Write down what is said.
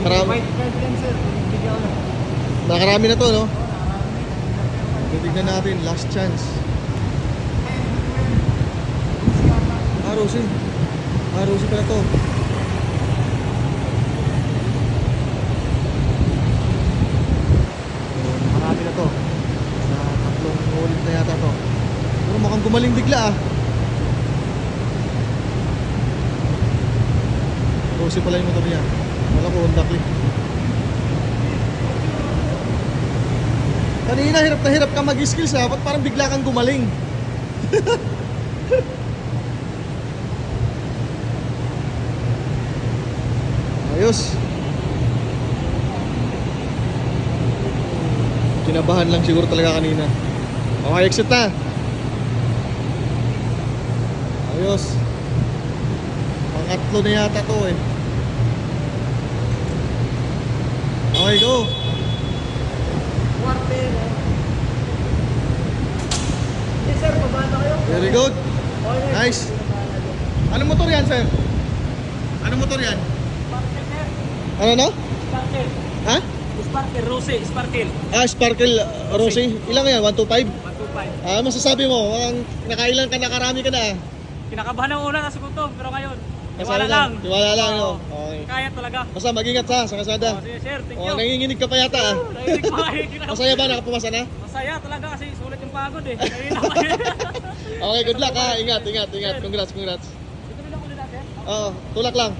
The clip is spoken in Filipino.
Nakarami, nakarami na to, no? Titignan natin, last chance. Ah, Rosie. Ah, Rosie pala to. Marami na to. Sa tatlong ulit na yata to. Pero mukhang gumaling bigla ah. Rosie pala yung motor niya. Wala ko, Honda Click. Kanina hirap na hirap ka mag-skills ha, ba't parang bigla kang gumaling? Ayos. Kinabahan lang siguro talaga kanina. Okay, exit na. Ayos. Pangatlo na yata to eh. Kwarte. no? Yes sir, baba na kayo. Very good. Nice. Ano motor yan, sir? Ano motor yan? Sparkle sir. Ano no? Sparkle. Ha? Sparkle, Rose, Sparkle. Ah, Sparkle uh, Rosy. Ilang yan? 125? 125. Ah, masasabi mo, ang nakailan ka nakarami ka na. ah. Kinakabahan ng una na ko pero ngayon, tiwala lang. Tiwala lang, no? Okay. Kaya talaga. Basta mag-ingat sa, sa kasada. Oh, sige sir, thank Oh, you. nanginginig ka pa yata ah. Nahilig pa. Masaya ba? Nakapumasa na? Masaya talaga kasi sulit yung pagod eh. Eh. Okay, good luck ha. Ingat, ingat, ingat. Congrats, congrats. Dito rin ako ulit natin. Oo, tulak lang.